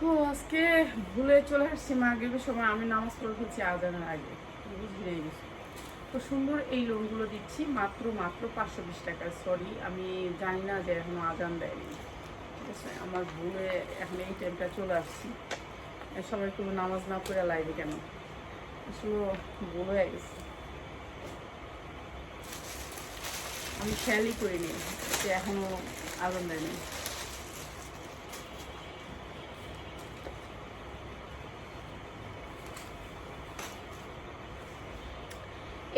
তো আজকে ভুলে চলে আসছি মাগরীবের সময় আমি নামাজ পড়ে ফেলছি আজানের আগে গেছি। তো সুন্দর এই লোনগুলো দিচ্ছি, মাত্র মাত্র পাঁচশো বিশ টাকা সরি আমি জানি না যে এখনও আজান দেয়নি। ঠিক আছে, আমার ভুলে এখন এই টাইমটা চলে আসছি। সবাই কোনো নামাজ না পড়ে লাইবে কেন? আসলে ভুল হয়ে গেছে। আমি খেয়ালই করিনি যে এখনও আজান দেয়নি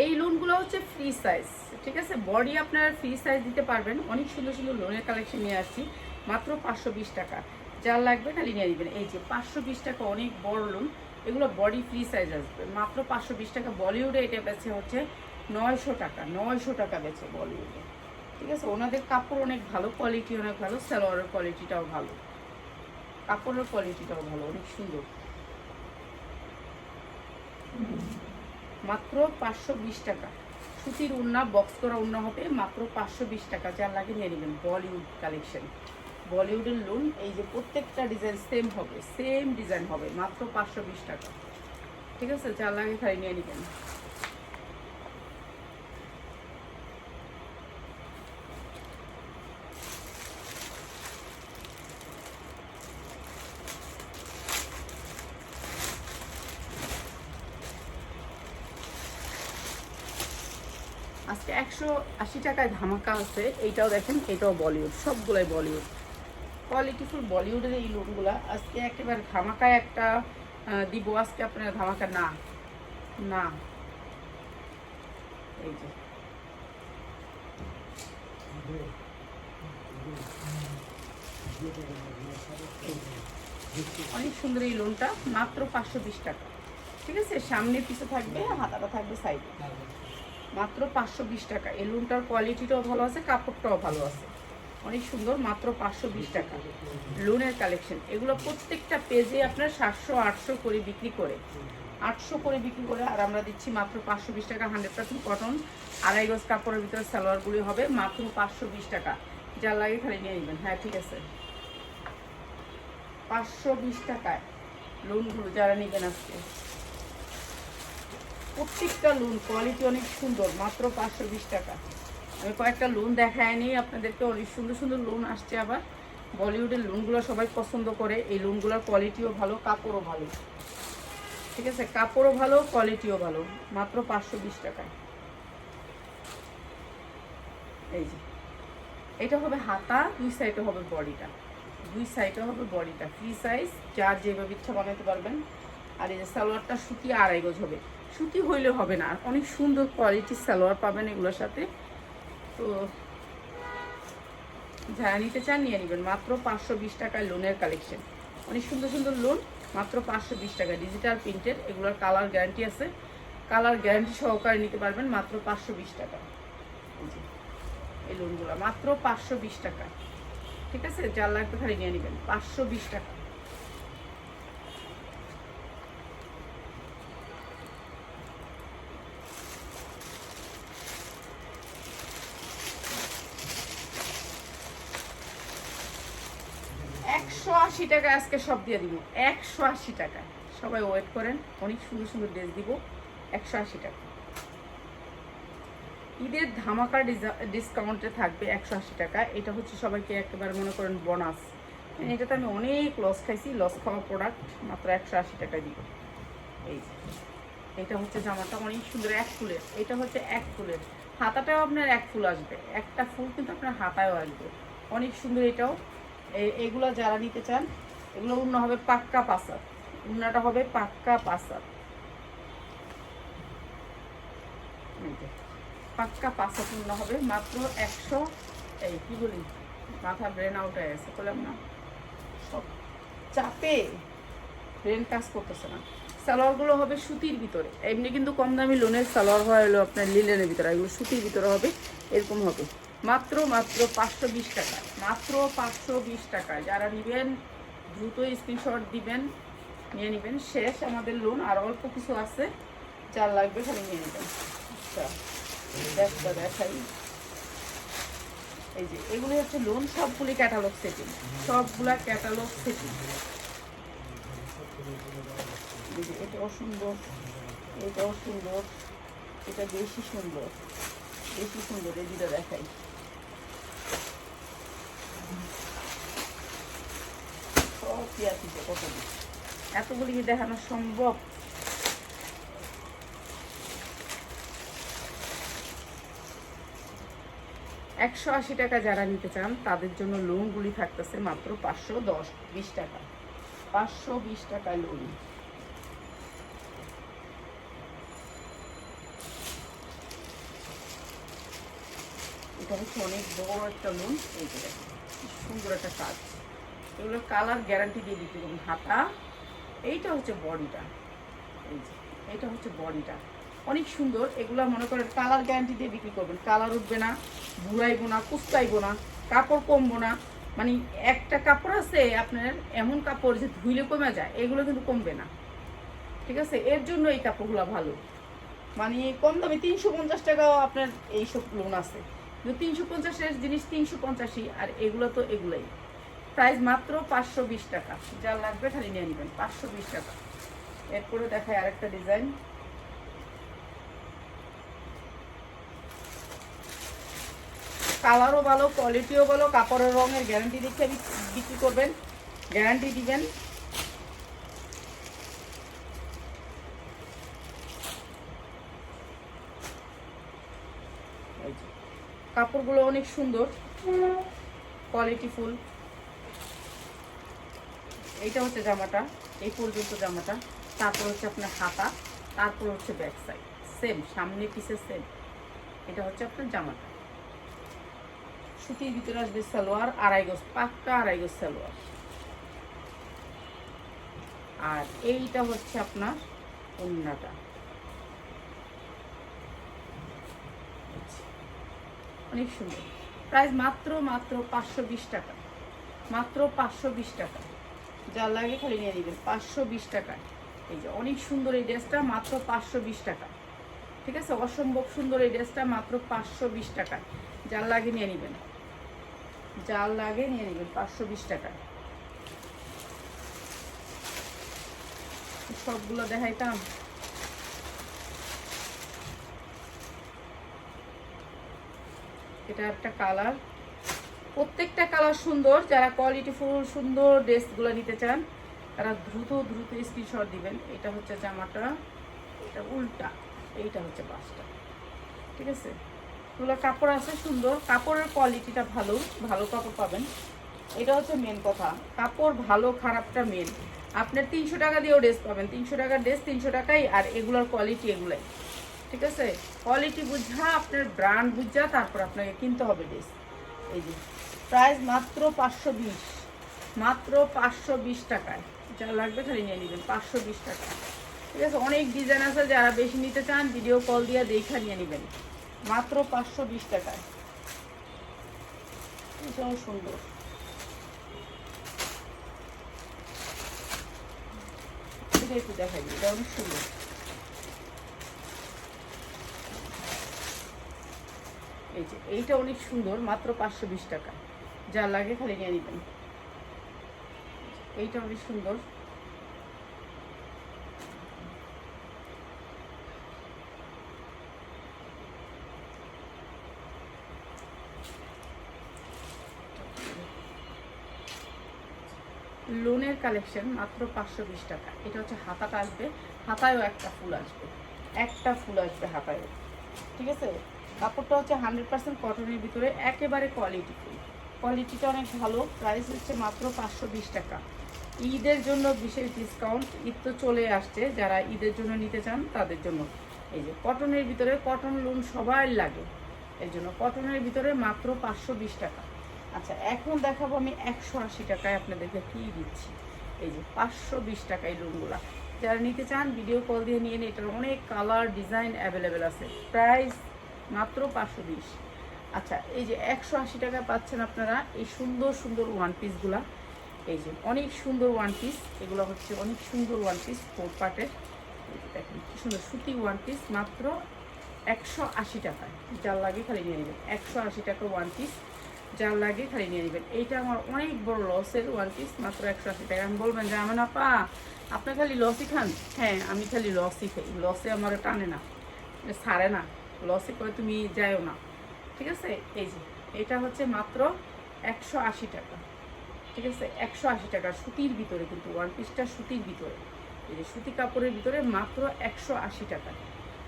এই লোনগুলো হচ্ছে ফ্রি সাইজ ঠিক আছে? বডি আপনারা ফ্রি সাইজ দিতে পারবেন। অনেক সুন্দর সুন্দর লোনের কালেকশন নিয়ে আসছি। মাত্র পাঁচশো বিশ টাকা। যার লাগবে খালি নিয়ে নেবেন। এই যে পাঁচশো বিশ টাকা অনেক বড় লোন এগুলো বডি ফ্রি সাইজ আসবে। মাত্র পাঁচশো বিশ টাকা। বলিউডে এটা বেছে হচ্ছে নয়শো টাকা নয়শো টাকা বেছে বলিউডে ঠিক আছে? ওনাদের কাপড় অনেক ভালো কোয়ালিটি অনেক ভালো, সালোয়ারের কোয়ালিটিটাও ভালো। কাপড়ের কোয়ালিটিটাও ভালো, অনেক সুন্দর। মাত্র পাঁচশো বিশ টাকা। সুতির উন্না বক্স করা উন্না হবে মাত্র পাঁচশো বিশ টাকা। যার লাগে নিয়ে নেবেন বলিউড কালেকশন বলিউডের লোন এই যে প্রত্যেকটা ডিজাইন সেম হবে সেম ডিজাইন হবে, মাত্র পাঁচশো বিশ টাকা। ঠিক আছে? যার লাগে খালি নিয়ে নেবেন। আজকে একশো আশি টাকায় ধামাকা আছে। এইটাও দেখেন, এটাও বলিউড, সবগুলাই বলিউড। কোয়ালিটিফুল বলিউডের এই লোনগুলা আজকে একেবারে ধামাকায় একটা দিব, আজকে আপনার ধামাকা না। না। এই যে। অনেক সুন্দর এই লোনটা মাত্র পাঁচশো বিশ টাকা। ঠিক আছে? সামনে পিছে থাকবে, হাতাটা থাকবে সাইডে মাত্র পাঁচশো বিশ টাকা। এই লোনটার কোয়ালিটিটাও ভালো আছে, কাপড়টাও ভালো আছে। অনেক সুন্দর, মাত্র পাঁচশো বিশ টাকা। লোনের কালেকশন। এগুলো প্রত্যেকটা পেজে আপনার সাতশো, আটশো করে বিক্রি করে। আটশো করে বিক্রি করে, আর আমরা দিচ্ছি মাত্র পাঁচশো বিশ টাকা, হান্ড্রেড পার্সেন্ট কটন। আড়াই গজ কাপড়ের ভিতরে সালোয়ারগুলি হবে, মাত্র পাঁচশো বিশ টাকা। যার লাগে খালি নিয়ে নেবেন। হ্যাঁ ঠিক আছে। পাঁচশো বিশ টাকায় লোনগুলো যারা নেবেন আজকে। প্রত্যেকটা লোন কোয়ালিটি অনেক সুন্দর, মাত্র পাঁচশো বিশ টাকা। আমি কয়েকটা লোন দেখায় নিই আপনাদেরকে অনেক সুন্দর সুন্দর লোন আসছে আবার। বলিউডের লোনগুলো সবাই পছন্দ করে, এই লোনগুলোর কোয়ালিটিও ভালো, কাপড়ও ভালো। ঠিক আছে? কাপড়ও ভালো কোয়ালিটিও ভালো, মাত্র পাঁচশো বিশ টাকায় এই যে, এটা হবে হাতা, দুই সাইডে হবে বডিটা। দুই সাইডে হবে বডিটা। ফ্রি সাইজ যার যেভাবে ইচ্ছা বানাতে পারবেন। আর এই যে সালোয়ারটা সুতি আড়াই গজ হবে। সুতি হইলে হবে না। আর অনেক সুন্দর কোয়ালিটির সালোয়ার পাবেন এগুলোর সাথে। তো যারা নিতে চান নিয়ে নেবেন। মাত্র পাঁচশো বিশ টাকায় লোনের কালেকশন অনেক সুন্দর সুন্দর লোন, মাত্র পাঁচশো বিশ টাকা। ডিজিটাল প্রিন্টের এগুলোর কালার গ্যারান্টি আছে। কালার গ্যারান্টি সহকারে নিতে পারবেন মাত্র পাঁচশো বিশ টাকা। এই লোনগুলো, মাত্র পাঁচশো বিশ টাকা। ঠিক আছে? যার লাগবে খালি নিয়ে নেবেন। পাঁচশো বিশ টাকা একশো আশি টাকা আজকে সব দিয়ে দিব। একশো আশি টাকা। সবাই ওয়েট করেন, অনেক সুন্দর সুন্দর ড্রেস দিব। একশো আশি টাকা। ঈদের ধামাকা ডিসকাউন্টে থাকবে একশো আশি টাকা। এটা হচ্ছে সবাইকে একেবারে মনে করেন বোনাস এটাতে আমি অনেক লস খাইছি। লস খাওয়া প্রোডাক্ট মাত্র একশো আশি টাকা দিব। এই এটা হচ্ছে জামাটা অনেক সুন্দর এক ফুলের। এটা হচ্ছে এক ফুলের। হাতাটাও আপনার এক ফুল আসবে। একটা ফুল কিন্তু আপনার হাতায়ও আসবে। অনেক সুন্দর এটাও। এ- এগুলো যারা নিতে চান, এগুলো উন্ন হবে পাক্কা পাসার উন্নাটা হবে পাক্কা পাসার পাক্কা পাসার উন্ন হবে। মাত্র একশো, এই কি বলি, মাথা ব্রেন আউট হয়ে গেছে, বললাম না। সব চাপে ব্রেন কাজ করতেছে না। সালোয়ারগুলো হবে সুতির ভিতরে। এমনি কিন্তু কম দামি লোনের সালোয়ার হয় হলো আপনার লিলেনের ভিতরে। এগুলো সুতির ভিতরে হবে, এরকম হবে। মাত্র মাত্র পাঁচশো বিশ টাকা। মাত্র পাঁচশো বিশ টাকা। যারা নেবেন দ্রুত স্ক্রিনশট দিবেন, নিয়ে নেবেন। শেষ আমাদের লোন আর অল্প কিছু আছে, যার লাগবে খালি নিয়ে নেবেন। আচ্ছা দেখাই। এই যে, এগুলি হচ্ছে লোন সবগুলি ক্যাটালগ সেটিং সবগুলা ক্যাটালগ সেটিং এটা অসুন্দর। এটা সুন্দর এটাও সুন্দর এটা বেশি সুন্দর। বেশি সুন্দর, এই দুটো দেখাই। এতগুলি কি দেখানো সম্ভব? একশো আশি টাকা যারা নিতে চান, তাদের জন্য লোনগুলি থাকতেছে মাত্র পাঁচশো দশ, বিশ টাকা। পাঁচশো বিশ টাকায় লোন। এটা হচ্ছে অনেক বড় একটা লোন, এই সুন্দর একটা কাজ। এগুলো কালার গ্যারান্টি দিয়ে বিক্রি করুন হাতা, এইটা হচ্ছে বডিটা। এই যে, এইটা হচ্ছে বডিটা। অনেক সুন্দর। এগুলো মনে করেন কালার গ্যারান্টি দিয়ে বিক্রি করবেন। কালার উঠবে না, বুড়াইবো না কুচকাইবো না, কাপড় কমবো না। মানে একটা কাপড় আছে, আপনার এমন কাপড় যে ধুইলে কমে যায়, এগুলো কিন্তু কমবে না। ঠিক আছে? এর জন্য এই কাপড়গুলো ভালো। মানে কম দামে তিনশো পঞ্চাশ টাকাও আপনার এইসব লোন আছে। তিনশো পঞ্চাশের জিনিস তিনশো পঞ্চাশই, আর এগুলো তো এগুলোই। প্রাইস মাত্র পাঁচশো বিশ টাকা। যা লাগবে খালি নিয়ে নেবেন, পাঁচশো বিশ টাকা। এরপরে দেখায় আরেকটা ডিজাইন। কালারও ভালো, কোয়ালিটিও ভালো, কাপড়ের রঙের গ্যারান্টি দেখে বিক- বিক্রি করবেন। গ্যারান্টি দিবেন এই যে, কাপড়গুলো অনেক সুন্দর। কোয়ালিটি ফুল এইটা হচ্ছে জামাটা, এই পর্যন্ত জামাটা। তারপর হচ্ছে আপনার হাতা, তারপর হচ্ছে ব্যাক সাইড সেম সামনে পিছে সেম এটা হচ্ছে আপনার জামাটা। সুতির ভিতরে আসবে সালোয়ার, আড়াই গজ, পাক্কা আড়াই গজ সালোয়ার। আর এইটা হচ্ছে আপনার অন্যটা অনেক সুন্দর প্রাইস মাত্র মাত্র পাঁচশো বিশ টাকা। মাত্র পাঁচশো বিশ টাকা। যা লাগে খালি নিয়ে নেবেন। পাঁচশো টাকায় এই যে অনেক সুন্দর এই ড্রেসটা, মাত্র পাঁচশো বিশ টাকা। ঠিক আছে? অসম্ভব সুন্দর এই ড্রেসটা, মাত্র পাঁচশো বিশ টাকায় যার লাগে নিয়ে নেবেন। যার লাগে নিয়ে নেবেন, পাঁচশো বিশ টাকায় সবগুলো দেখাইতাম। এটা একটা কালার। প্রত্যেকটা কালার সুন্দর, যারা কোয়ালিটি ফুল, সুন্দর ড্রেসগুলো নিতে চান, তারা দ্রুত দ্রুত স্ক্রিনশট দিবেন। এটা হচ্ছে জামাটা, এটা উল্টা, এইটা হচ্ছে বাসটা ঠিক আছে? এগুলো কাপড় আছে সুন্দর। কাপড়ের কোয়ালিটিটা ভালো ভালো কাপড় পাবেন। এটা হচ্ছে মেন কথা। কাপড় ভালো, খারাপটা মেন আপনার তিনশো টাকা দিয়েও ড্রেস পাবেন। তিনশো টাকার ড্রেস তিনশো টাকাই, আর এগুলোর কোয়ালিটি এগুলাই। ঠিক আছে? কোয়ালিটি বুঝা, আপনার ব্র্যান্ড বুঝা, তারপর আপনাকে কিনতে হবে ড্রেস এই যে প্রাইস মাত্র পাঁচশো বিশ। মাত্র পাঁচশো বিশ টাকায়। যা লাগবে খালি নিয়ে নেবেন, পাঁচশো বিশ টাকা। ঠিক আছে? অনেক ডিজাইন আছে, যারা বেশি নিতে চান ভিডিও কল দিয়ে দেখা নিয়ে নেবেন। মাত্র পাঁচশো বিশ টাকায়। এটাও সুন্দর। একটু দেখাই দিই সুন্দর। এই যে, এইটা অনেক সুন্দর, মাত্র পাঁচশো বিশ টাকা। যা লাগে খালি নিয়ে নেবেন। এইটা অনেক সুন্দর। লোনের কালেকশন মাত্র পাঁচশো বিশ টাকা। এটা হচ্ছে হাতাটা আসবে, হাতায়ও একটা ফুল আসবে। একটা ফুল আসবে হাতায়ও। ঠিক আছে? কাপড়টা হচ্ছে হান্ড্রেড পার্সেন্ট কটনের ভিতরে একেবারে কোয়ালিটি কোয়ালিটিটা অনেক ভালো। প্রাইস হচ্ছে মাত্র পাঁচশো বিশ টাকা। ঈদের জন্য বিশেষ ডিসকাউন্ট ঈদ তো চলে আসছে। যারা ঈদের জন্য নিতে চান, তাদের জন্য। এই যে কটনের ভিতরে কটন লোন সবার লাগে। এই জন্য কটনের ভিতরে মাত্র পাঁচশো বিশ টাকা। আচ্ছা এখন দেখাবো আমি একশো আশি টাকায় আপনাদেরকে কি দিচ্ছি। এই যে পাঁচশো বিশ টাকা এই লোনগুলা যারা নিতে চান ভিডিও কল দিয়ে নিয়ে এটার অনেক কালার ডিজাইন অ্যাভেলেবেল আছে। প্রাইস মাত্র পাঁচশো বিশ। আচ্ছা এই যে একশো আশি টাকা পাচ্ছেন আপনারা এই সুন্দর সুন্দর ওয়ান পিসগুলা এই যে অনেক সুন্দর ওয়ান পিস এগুলো হচ্ছে অনেক সুন্দর ওয়ান পিস ফোর পার্টের দেখেন কি সুন্দর সুতি ওয়ান পিস মাত্র একশো আশি টাকায় যার লাগে খালি নিয়ে নেবেন। একশো আশি টাকা ওয়ান পিস যার লাগে খালি নিয়ে নেবেন। এইটা আমার অনেক বড় লসের ওয়ান পিস মাত্র একশো আশি টাকা। আমি বলবেন যে আমার আপা, আপনি খালি লসই খান? হ্যাঁ আমি খালি লসই খাই। লসে আমার টানে না ছাড়ে না। লসে করে তুমি যাও না। ঠিক আছে? এই যে, এটা হচ্ছে মাত্র একশো আশি টাকা। ঠিক আছে? একশো আশি টাকা সুতির ভিতরে কিন্তু ওয়ান পিসটা সুতির ভিতরে। এই যে সুতি কাপড়ের ভিতরে মাত্র একশো আশি টাকা।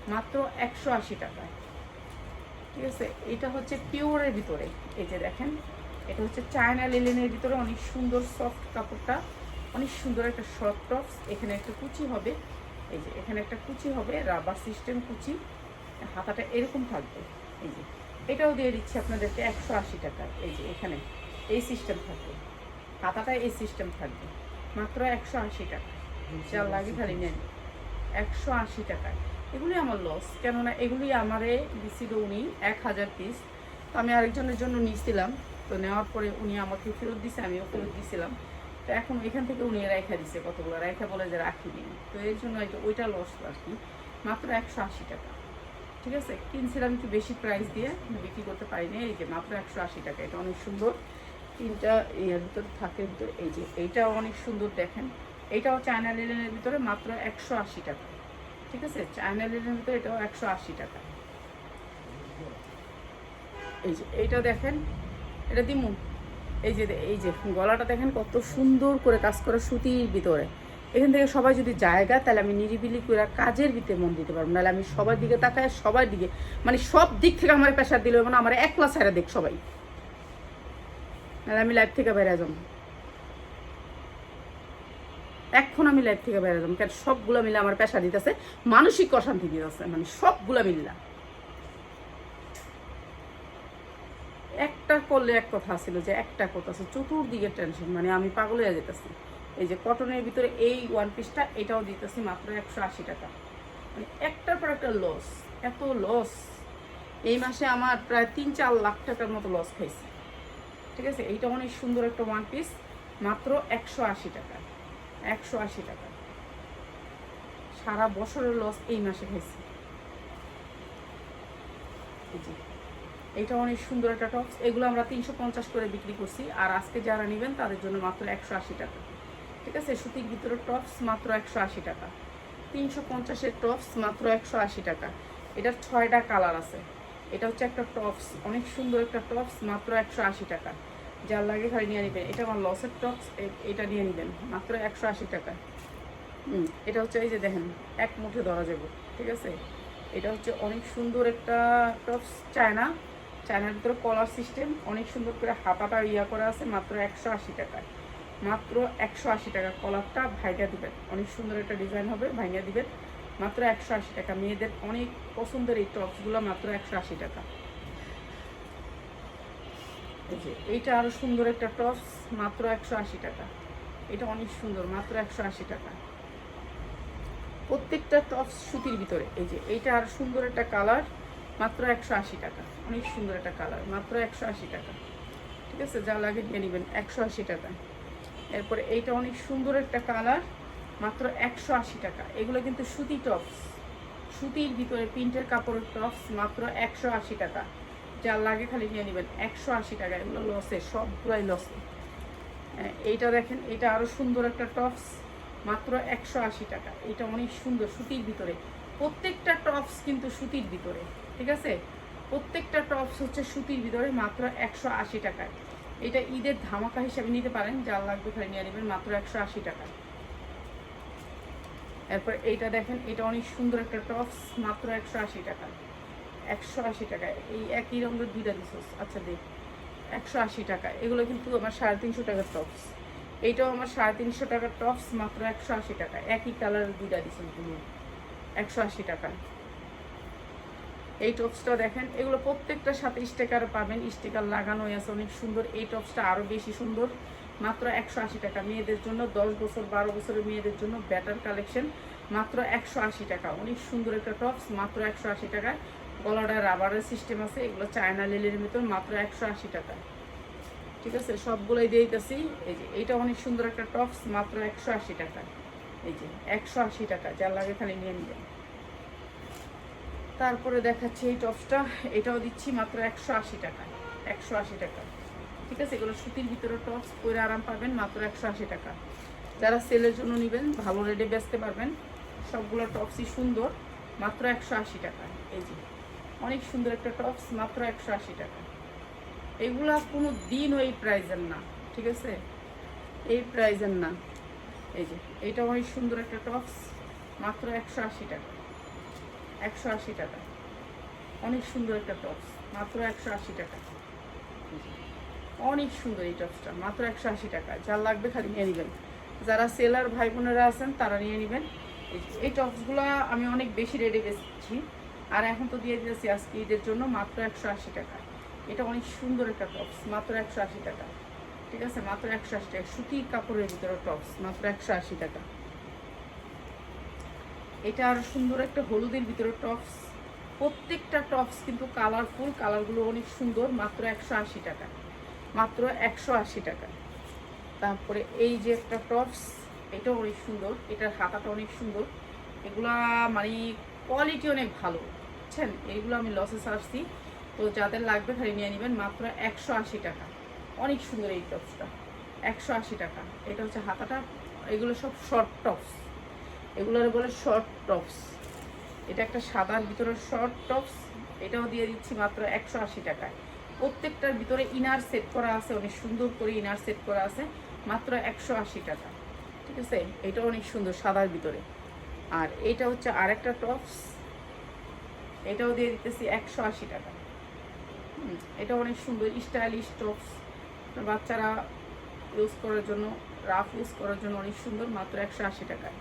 মাত্র একশো আশি টাকায় ঠিক আছে? এটা হচ্ছে পিওরের ভিতরে। এই যে দেখেন, এটা হচ্ছে চায়না লিলেনের ভিতরে অনেক সুন্দর সফট কাপড়টা, অনেক সুন্দর একটা শর্ট টপস এখানে একটা কুচি হবে। এই যে, এখানে একটা কুচি হবে রাবার সিস্টেম কুচি। হাতাটা এরকম থাকবে। এই যে এটাও দিয়ে দিচ্ছি আপনাদেরকে একশো আশি টাকা। এই যে এখানে এই সিস্টেম থাকবে। হাতাটা এই সিস্টেম থাকবে। মাত্র একশো আশি টাকা। যা লাগে খালি নেন। একশো আশি টাকা। এগুলি আমার লস কেননা এগুলি আমারে দিছিল উনি এক হাজার পিস তো আমি আরেকজনের জন্য নিয়েছিলাম। তো নেওয়ার পরে উনি আমাকে ফেরত দিছে আমিও ফেরত দিছিলাম। তো এখন এখান থেকে উনি রেখা দিছে কতগুলো? রেখা বলে যে রাখিনি। তো এর জন্য ওইটা লস আর কি। মাত্র একশো আশি টাকা। ঠিক আছে? কিনছিলাম একটু বেশি প্রাইস দিয়ে বিক্রি করতে পারিনি। এই যে মাত্র একশো আশি টাকা, এটা অনেক সুন্দর। তিনটা ইয়ের ভিতরে থাকে ভিতরে, এই যে, এইটাও অনেক সুন্দর দেখেন। এইটাও চায়না লিলেনের ভিতরে মাত্র একশো আশি টাকা। ঠিক আছে? চায়না লিলেনের ভিতরে এটাও একশো আশি টাকা। এই যে, এইটা দেখেন, এটা দিমু। এই যে এই যে, গলাটা দেখেন কত সুন্দর করে কাজ করে সুতির ভিতরে। এখান থেকে সবাই যদি জায়গা, তাহলে আমি নিরিবিলি করে কাজের ভিতরে মন দিতে পারব। নাহলে আমি সবার দিকে তাকায়, সবার দিকে মানে সব দিক থেকে আমার প্রেশার দিলে মানে আমার একলা সাইরা দেখ সবাই। নাহলে আমি লাইফ থেকে বেরিয়ে যাব। এখন আমি লাইফ থেকে বেরিয়ে যাব, কারণ সবগুলো মিলে আমার পেশা দিতেছে, মানসিক অশান্তি দিতেছে মানে সবগুলো মিললা একটা করলে এক কথা ছিল যে একটা কথা আছে, চতুর্দিকে টেনশন মানে আমি পাগল হয়ে যেতেছি। এই যে কটনের ভিতরে এই ওয়ান পিসটা এটাও দিতেছি মাত্র একশো আশি টাকা। মানে একটার পর একটা লস এত লস এই মাসে আমার প্রায় তিন চার লাখ টাকার মতো লস খাইছি। ঠিক আছে? এইটা অনেক সুন্দর একটা ওয়ান পিস মাত্র একশো আশি টাকা। একশো আশি টাকা। সারা বছরের লস এই মাসে খাইছি। যে এটা অনেক সুন্দর একটা টপস এগুলো আমরা তিনশো পঞ্চাশ করে বিক্রি করছি। আর আজকে যারা নেবেন তাদের জন্য মাত্র একশো আশি টাকা। ঠিক আছে? সুতির ভিতরে টপস মাত্র একশো আশি টাকা। তিনশো পঞ্চাশের টপস মাত্র একশো আশি টাকা। এটার ছয়টা কালার আছে। এটা হচ্ছে একটা টপস। অনেক সুন্দর একটা টপস মাত্র একশো আশি টাকা। যার লাগে খালি নিয়ে নেবেন। এটা আমার লসের টপস। এটা নিয়ে নেবেন। মাত্র একশো আশি টাকা। হুম, এটা হচ্ছে এই যে দেখেন, এক মুঠে ধরা যাবে ঠিক আছে? এটা হচ্ছে অনেক সুন্দর একটা টপস চায়না। চায়নার ভিতরে কলার সিস্টেম। অনেক সুন্দর করে হাতাটা ইয়া করা আছে, মাত্র একশো আশি টাকায়। মাত্র একশো আশি টাকা। কলারটা ভাইগা দিবেন। অনেক সুন্দর একটা ডিজাইন হবে ভাইগা দিবেন। মাত্র একশো আশি টাকা। মেয়েদের অনেক পছন্দের এই টপসগুলো মাত্র একশো আশি টাকা। এই যে, এইটা আরও সুন্দর একটা টপস, মাত্র একশো আশি টাকা। এটা অনেক সুন্দর, মাত্র একশো আশি টাকা। প্রত্যেকটা টপস সুতির ভিতরে। এই যে, এইটা আর সুন্দর একটা কালার, মাত্র একশো আশি টাকা। অনেক সুন্দর একটা কালার, মাত্র একশো আশি টাকা। ঠিক আছে? যা লাগে নিয়ে নেবেন, একশো আশি টাকা। এরপরে এইটা অনেক সুন্দর একটা কালার, মাত্র একশো আশি টাকা। এগুলো কিন্তু সুতি টপস। সুতির ভিতরে প্রিন্টের কাপড়ের টপস মাত্র একশো আশি টাকা। যা লাগে খালি নিয়ে নেবেন, একশো আশি টাকা। এগুলো লসে, সবগুলাই লসে। এইটা দেখেন এটা আরও সুন্দর একটা টপস, মাত্র একশো আশি টাকা। এটা অনেক সুন্দর সুতির ভিতরে। প্রত্যেকটা টপস কিন্তু সুতির ভিতরে, ঠিক আছে? প্রত্যেকটা টপস হচ্ছে সুতির ভিতরে, মাত্র একশো আশি টাকায়। এটা ঈদের ধামাকা হিসাবে নিতে পারেন, যা লাগবে খালি নিয়ে নেবেন মাত্র একশো আশি টাকা। এরপর এইটা দেখেন, এটা অনেক সুন্দর একটা টপস, মাত্র একশো আশি টাকা। একশো আশি টাকায় এই একই রঙের দুইটা দিছস আচ্ছা দেখ, একশো আশি টাকা। এগুলো কিন্তু আমার সাড়ে তিনশো টাকার টপস। এইটাও আমার সাড়ে তিনশো টাকার টপস, মাত্র একশো আশি টাকা। একই কালারের দুইটা তুমি একশো আশি টাকা। এই টপসটা দেখেন, এগুলো প্রত্যেকটা সাথে স্টিকার পাবেন স্টিকার লাগানো আছে, অনেক সুন্দর। এই টপসটা আরও বেশি সুন্দর। মাত্র একশো আশি টাকা। মেয়েদের জন্য দশ বছর, বারো বছরের মেয়েদের জন্য ব্যাটার কালেকশন মাত্র একশো আশি টাকা। অনেক সুন্দর একটা টপস মাত্র একশো আশি টাকা। গলাটা রাবারের সিস্টেম আছে, এগুলো চায়না লিলের ভিতর মাত্র একশো আশি টাকা। ঠিক আছে? সবগুলোই দিয়ে দিতেছি। এই যে, এইটা অনেক সুন্দর একটা টপস মাত্র একশো আশি টাকা। এই যে, একশো আশি টাকা। যার লাগে খালি নিয়ে নেবেন। তারপরে দেখাচ্ছি এই টপসটা। এটাও দিচ্ছি মাত্র একশো আশি টাকা। একশো আশি টাকা। ঠিক আছে? এগুলো সুতির ভিতরে টপস পরে আরাম পাবেন মাত্র একশো আশি টাকা। যারা সেলের জন্য নেবেন, ভালো রেটে বেচতে পারবেন। সবগুলো টপসই সুন্দর, মাত্র একশো আশি টাকা। এই যে, অনেক সুন্দর একটা টপস, মাত্র একশো আশি টাকা। এগুলা কোনো দিন ওই প্রাইজের না। ঠিক আছে? এই প্রাইজের না। এই যে এইটা অনেক সুন্দর একটা টপস, মাত্র একশো আশি টাকা। একশো আশি টাকা। অনেক সুন্দর একটা টপস মাত্র একশো আশি টাকা। অনেক সুন্দর এই টপসটা মাত্র একশো আশি টাকা। যার লাগবে খালি নিয়ে নেবেন। যারা সেলার ভাই বোনেরা আছেন, তারা নিয়ে নেবেন। এই যে- টপসগুলো আমি অনেক বেশি রেটে বেচছি। আর এখন তো দিয়ে দিয়েছি আজকে ঈদের জন্য মাত্র একশো আশি টাকা। এটা অনেক সুন্দর একটা টপস মাত্র একশো আশি টাকা। ঠিক আছে? মাত্র একশো আশি টাকা। সুতির কাপড়ের ভিতরে টপস মাত্র একশো আশি টাকা। এটা আর সুন্দর একটা হলুদের ভিতরে টপস প্রত্যেকটা টপস কিন্তু কালারফুল কালারগুলো অনেক সুন্দর, মাত্র একশো আশি টাকা। মাত্র একশো আশি টাকা। তারপরে এই যে একটা টপস এটা অনেক সুন্দর, এটার হাতাটা অনেক সুন্দর। এগুলা মানে কোয়ালিটি অনেক ভালো, বুঝছেন? এইগুলো আমি লসে সারছি তো যাদের লাগবে খালি নিয়ে নেবেন, মাত্র একশো আশি টাকা। অনেক সুন্দর এই টপসটা একশো আশি টাকা। এটা হচ্ছে হাতাটা, এগুলো সব শর্ট টপস এগুলোর বলে শর্ট টপস এটা একটা সাদার ভিতরে শর্ট টপস এটাও দিয়ে দিচ্ছি মাত্র একশো আশি টাকায়। প্রত্যেকটার ভিতরে ইনার সেট করা আছে, অনেক সুন্দর করে ইনার সেট করা আছে, মাত্র একশো আশি টাকা। ঠিক আছে? এটা অনেক সুন্দর সাদার ভিতরে। আর এটা হচ্ছে আরেকটা টপস এটাও দিয়ে দিতেছি একশো আশি টাকা। এটা অনেক সুন্দর স্টাইলিশ টপস বাচ্চারা ইউজ করার জন্য রাফ ইউজ করার জন্য অনেক সুন্দর, মাত্র একশো আশি টাকায়।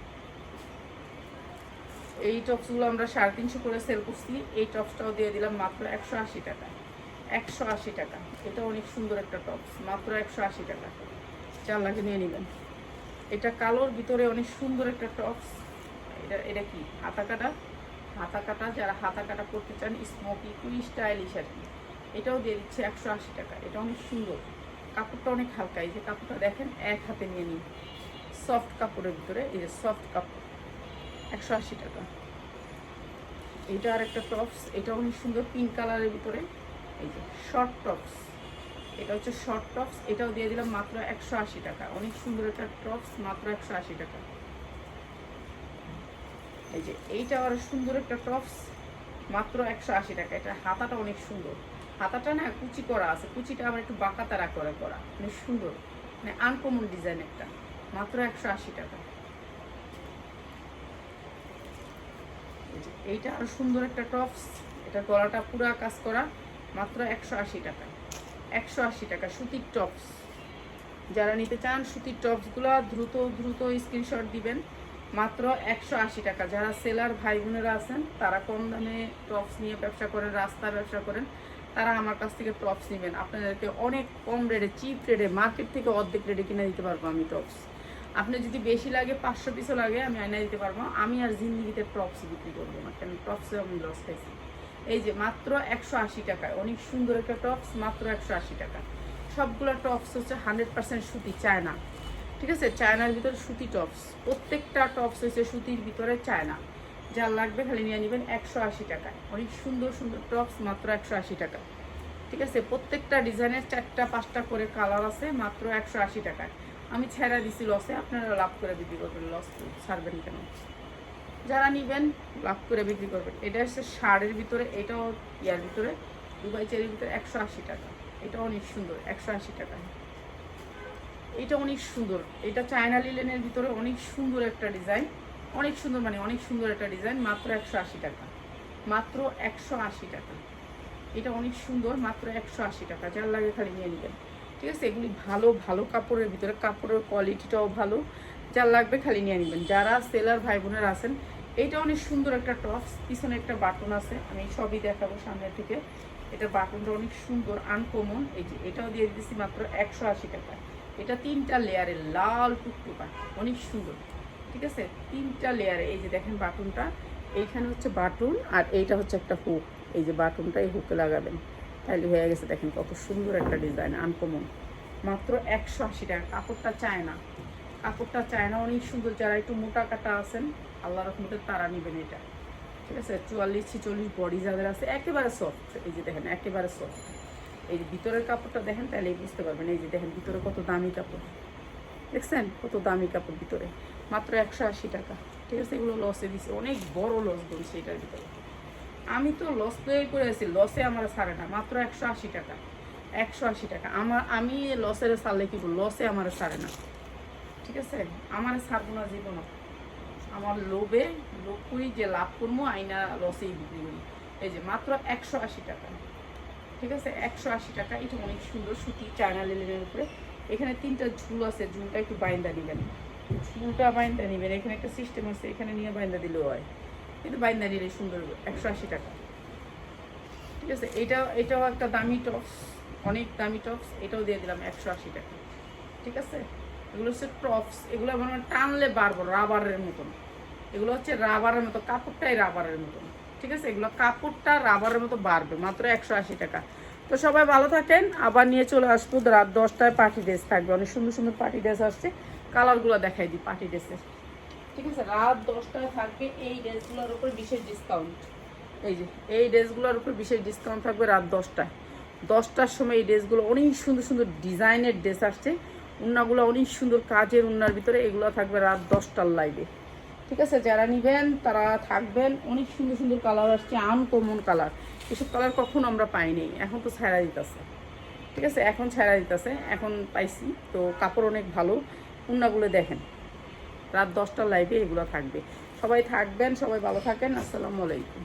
এই টপসগুলো আমরা সাড়ে তিনশো করে সেল করছি। এই টপসটাও দিয়ে দিলাম মাত্র একশো আশি টাকা। একশো আশি টাকা। এটা অনেক সুন্দর একটা টপস। মাত্র একশো আশি টাকা। চার লাখে নিয়ে নেবেন। এটা কালোর ভিতরে অনেক সুন্দর একটা টপস। এটা এটা কি? হাতা কাটা? হাতা কাটা, যারা হাতা কাটা করতে চান স্মোকি একটু স্টাইলিশ আর কি। এটাও দিয়ে দিচ্ছে একশো আশি টাকা। এটা অনেক সুন্দর। কাপড়টা অনেক হালকা। এই যে কাপড়টা দেখেন, এক হাতে নিয়ে নিন। সফট কাপড়ের ভিতরে, এই যে সফট কাপড়। একশো আশি টাকা। এটা আর একটা টপস এটা অনেক সুন্দর পিঙ্ক কালারের ভিতরে। এই যে শর্ট টপস এটা হচ্ছে শর্ট টপস এটাও দিয়ে দিলাম মাত্র একশো আশি টাকা। অনেক সুন্দর একটা টপস মাত্র একশো আশি টাকা। এই যে এইটা আর সুন্দর একটা টপস মাত্র একশো আশি টাকা। এটা হাতাটা অনেক সুন্দর। হাতাটা না কুচি করা আছে, কুচিটা আবার একটু বাঁকা তারা করে করা। অনেক সুন্দর মানে আনকমন ডিজাইন একটা। মাত্র একশো আশি টাকা এই যে এইটা আরও সুন্দর একটা টপস। এটা গলাটা পুরা কাজ করা, মাত্র একশো আশি টাকা। একশো আশি টাকা, সুতির টপস। যারা নিতে চান সুতির টপসগুলো, দ্রুত দ্রুত স্ক্রিনশট দিবেন। মাত্র একশো আশি টাকা। যারা সেলার ভাই বোনেরা আছেন, তারা কম দামে টপস নিয়ে ব্যবসা করেন, রাস্তা ব্যবসা করেন, তারা আমার কাছ থেকে টপস নেবেন। আপনাদেরকে অনেক কম রেটে, চিপ রেটে, মার্কেট থেকে অর্ধেক রেটে কিনে দিতে পারব আমি টপস। আপনার যদি বেশি লাগে পাঁচশো পিসও লাগে, আমি আয়না দিতে পারব। আমি আর জিন্দিগিতে টপস বিক্রি করব না, কেন টপসে আমি লস খাইছি। এই যে মাত্র একশো আশি টাকায়, অনেক সুন্দর একটা টপস মাত্র একশো আশি টাকা। সবগুলো টপস হচ্ছে হান্ড্রেড পার্সেন্ট সুতি, চায়না। ঠিক আছে? চায়নার ভিতরে সুতি টপস প্রত্যেকটা টপস হচ্ছে সুতির ভিতরে চায়না। যার লাগবে খালি নিয়ে নেবেন একশো আশি টাকায়। অনেক সুন্দর সুন্দর টপস মাত্র একশো আশি টাকা। ঠিক আছে? প্রত্যেকটা ডিজাইনের চারটা, পাঁচটা করে কালার আছে, মাত্র একশো আশি টাকায়। আমি ছেড়া দিছি লসে আপনারা লাভ করে বিক্রি করবেন লস ছাড়বেন কেন? যারা নিবেন, লাভ করে বিক্রি করবেন। এটা হচ্ছে শাড়ির ভিতরে, এটাও ইয়ার ভিতরে, দুবাই চেরির ভিতরে একশো আশি টাকা। এটা অনেক সুন্দর, একশো আশি টাকা। এটা অনেক সুন্দর। এটা চায়না লিলেনের ভিতরে অনেক সুন্দর একটা ডিজাইন অনেক সুন্দর মানে অনেক সুন্দর একটা ডিজাইন মাত্র একশো আশি টাকা। মাত্র একশো আশি টাকা। এটা অনেক সুন্দর, মাত্র একশো আশি টাকা। যার লাগে খালি নিয়ে নেবেন। ঠিক আছে, এগুলি ভালো ভালো কাপড়ের ভিতরে, কাপড়ের কোয়ালিটিটাও ভালো। যার লাগবে খালি নিয়ে নেবেন। যারা সেলার ভাই বোনেরা আছেন এইটা অনেক সুন্দর একটা টপস পিছনে একটা বাটন আছে, আমি সবই দেখাবো সামনের থেকে এটা বাটনটা অনেক সুন্দর আনকমন এই যে এটাও দিয়ে দিচ্ছি মাত্র একশো আশি টাকা। এটা তিনটা লেয়ারের লাল টুকটুকা, অনেক সুন্দর। ঠিক আছে? তিনটা লেয়ারে এই যে দেখেন বাটনটা এইখানে হচ্ছে বাটন আর এইটা হচ্ছে একটা হুক এই যে বাটনটা এই হুকে লাগাবেন। তাহলে হয়ে গেছে দেখেন কত সুন্দর একটা ডিজাইন আনকমন মাত্র একশো আশি টাকা। কাপড়টা চায় না। কাপড়টা চায় না, অনেক সুন্দর। যারা একটু মোটা কাটা আছেন আল্লাহ রহমতে তারা নেবেন এটা। ঠিক আছে? চুয়াল্লিশ, ছিচল্লিশ বডি যাদের আছে, একেবারে সফট এই যে দেখেন, একেবারে সফট এই ভিতরের কাপড়টা দেখেন তাহলেই বুঝতে পারবেন। এই যে দেখেন, ভিতরে কত দামি কাপড়। দেখছেন? কত দামি কাপড় ভিতরে। মাত্র একশো আশি টাকা। ঠিক আছে? এগুলো লসে দিছে। অনেক বড় লস বলছে এটার ভিতরে। আমি তো লস তৈরি করে আছি লসে আমার ছাড়ে না, মাত্র একশো আশি টাকা, একশো আশি টাকা। আমার, আমি লসের ছাড়লে কি লসে আমার ছাড়ে না। ঠিক আছে? আমার ছাড়বো না জীবন। আমার লোভে, লোভ করি যে লাভ করব, আইনা লসেই বিক্রি করি। এই যে মাত্র একশো আশি টাকা। ঠিক আছে? একশো আশি টাকা, এটা অনেক সুন্দর সুতি চায়না লেলেনের উপরে। এখানে তিনটা ঝুল আছে, ঝুলটা একটু বাইন্দা দিবেন ঝুলটা বাইন্দা নেবেন। এখানে একটা সিস্টেম আছে, এখানে নিয়ে বাইন্দা দিলেও হয়। কিন্তু বাইন্দা নিলে সুন্দর একশো আশি টাকা। ঠিক আছে, এটাও এটাও একটা দামি টপস অনেক দামি টপস এটাও দিয়ে দিলাম একশো আশি টাকা। ঠিক আছে? এগুলো হচ্ছে টপস এগুলো মানে টানলে বাড়বো রাবারের মতন। এগুলো হচ্ছে রাবারের মতো, কাপড়টাই রাবারের মতন। ঠিক আছে? এগুলো কাপড়টা রাবারের মতো বাড়বে, মাত্র একশো আশি টাকা। তো সবাই ভালো থাকেন, আবার নিয়ে চলে আসব, রাত দশটায় পার্টি ড্রেস থাকবে। অনেক সুন্দর সুন্দর পার্টি ড্রেস আসছে কালারগুলো দেখাই দিই পার্টি ড্রেসের ঠিক আছে? রাত দশটায় থাকবে এই ড্রেসগুলোর উপর বিশেষ ডিসকাউন্ট এই যে, এই ড্রেসগুলোর উপর বিশেষ ডিসকাউন্ট থাকবে রাত দশটায়। দশটার সময় এই ড্রেসগুলো অনেক সুন্দর সুন্দর ডিজাইনের ড্রেস আসছে। উন্নাগুলো অনেক সুন্দর কাজের উন্নার ভিতরে এগুলো থাকবে রাত দশটার লাইভে ঠিক আছে? যারা নেবেন, তারা থাকবেন। অনেক সুন্দর সুন্দর কালার আসছে আনকমন কালার এসব কালার কখনো আমরা পাইনি এখন তো ছাড়া দিতেছে। ঠিক আছে? এখন ছাড়া দিতেছে। এখন পাইছি। তো কাপড় অনেক ভালো। উন্নাগুলো দেখেন। রাত দশটার লাইভে এগুলো থাকবে। সবাই থাকবেন সবাই ভালো থাকেন আসসালামু আলাইকুম।